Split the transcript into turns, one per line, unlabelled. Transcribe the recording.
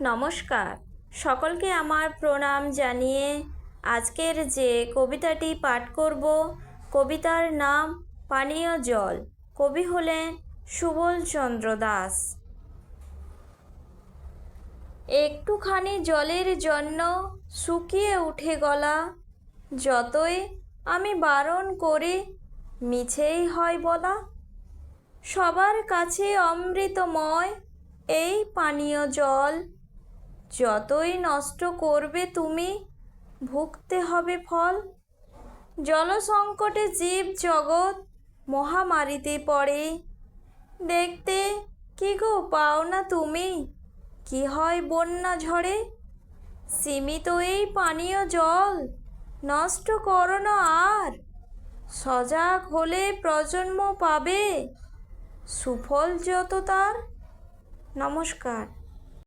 নমস্কার। সকলকে আমার প্রণাম জানিয়ে আজকের যে কবিতাটি পাঠ করব, কবিতার নাম পানীয় জল। কবি হলেন সুবল চন্দ্র দাস। একটুখানি জলের জন্য শুকিয়ে উঠে গলা, যতই আমি বারণ করি মিছেই হয় বলা। সবার কাছে অমৃতময় এই পানীয় জল যতই নষ্ট করবে তুমি, ভুগতে হবে ফল। জলসংকটে জীব জগৎ মহামারীতে পড়ে। দেখতে কি গো পাও না তুমি? কি হয় বন্যা ঝড়ে? সীমিত এই পানীয় জল, নষ্ট করো না আর। সজাগ হলে প্রজন্ম পাবে, সুফল যত তার। নমস্কার।